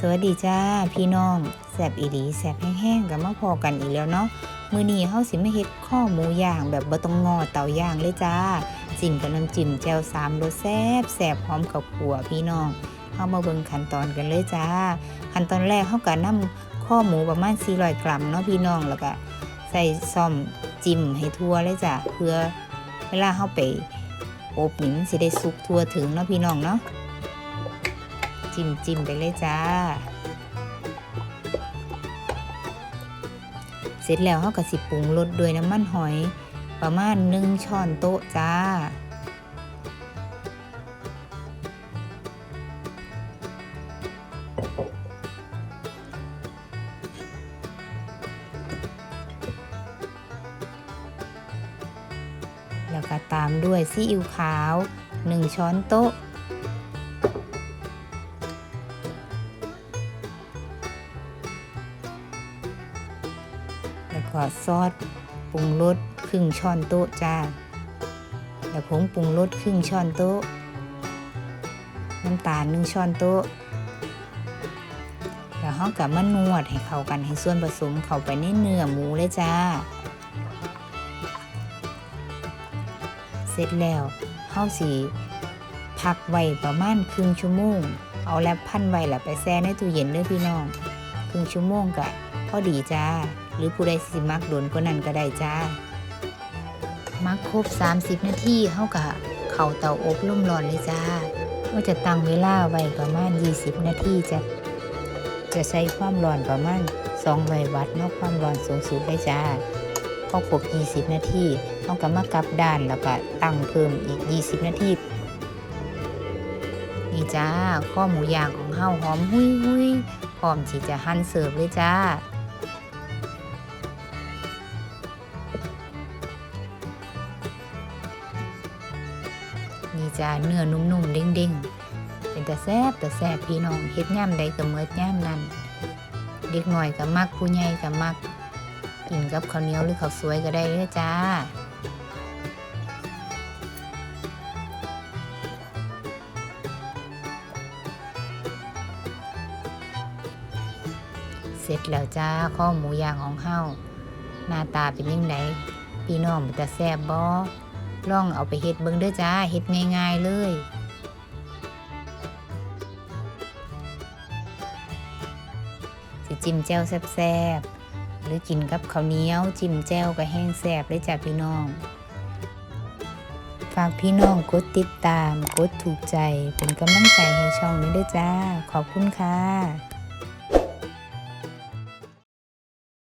สวัสดีจ้าพี่น้องแสบอีหลีแสบแห้งๆกับมาพอกันอีกแล้วเนาะมือนี้เฮาสิมาเฮ็ดข้อหมูย่างแบบบ่ต้องงอเตาย่างเลยจ้าจิ้มกับน้ำจิ้มแจ่วสามรสแซ่บแซ่บหอมกับขัวพี่น้องเฮามาเบิ่งขั้นตอนกันเลยจ้าขั้นตอนแรกเฮาก็นำข้อหมูประมาณ400กรัมเนาะพี่น้องแล้วก็ใส่ซ่อมจิ้มให้ทั่วเลยจ้าเพื่อเวลาเฮาไปอบนี่มันสิได้สุกทั่วถึงเนาะพี่น้องเนาะ จิ้มจิ้มไปเลยจ้า เสร็จแล้วเขาก็สิปรุงรสด้วยน้ำมันหอย ประมาณหนึ่งช้อนโต๊ะจ้าแล้วก็ตามด้วยซีอิ๊วขาวหนึ่งช้อนโต๊ะ แล้วก็ซอสปรุงรสครึ่งช้อนโต๊ะจ้าแล้วผงปรุงรสครึ่งช้อนโต๊ะ น้ำตาลหนึ่งช้อนโต๊ะแล้วเรากับมานวดให้เข้ากันให้ส่วนผสมเข้าไปในเนื้อหมูเลยจ้า เสร็จแล้วเฮาสีพักไว้ประมาณครึ่งชั่วโมง เอาแลบพันไว้แล้วไปแช่ในตู้เย็นเด้อพี่น้อง ครึ่งชั่วโมงกะพอดีจ้า หรือผู้ใดสิมักโดนก็นั่นก็ได้จ้า มักครบ 30 นาทีเฮากะเข้าเตาอบลุ่มร้อนเลยจ้าก็จะตั้งเวลาไว้ประมาณ 20 นาทีจะจะใช้ความร้อนประมาณ200วัตต์นอกความร้อนสูงสุดได้จ้าพอครบ20 นาทีเฮาก็มากลับด้านแล้วก็ตั้งเพิ่มอีก 20 นาทีนี่จ้าข้อหมูย่างของเฮาหอมหุยหุย ร้อมที่จะหั่นเสิร์ฟเลยจ้านี่จ้าเนื้อนุ่มๆเด้งๆ เป็นแต่แซ่บแต่แซ่บพี่น้องเฮ็ดย่ำใดก็เมิดย่ำนั้นเด็กหน่อยก็มักผู้ใหญ่ก็มักกินกับข้าวเหนียวหรือข้าวสวยก็ได้เลยจ้า เสร็จแล้วจ้าข้อหมูย่างของเฮาหน้าตาเป็นยังไงพี่น้องมันจะแซ่บบ่ลองเอาไปเฮ็ดเบิ่งเด้อจ้าเฮ็ดง่าย ๆเลยสิจิ้มแจ่วแซ่บๆหรือกินกับข้าวเหนียวจิ้มแจ่วก็แห้งแซ่บเลยจ้าพี่น้อง ฝากพี่น้องกดติดตามกดถูกใจเป็นกำลังใจให้ช่องนี้ด้วยจ้า ขอบคุณค่ะ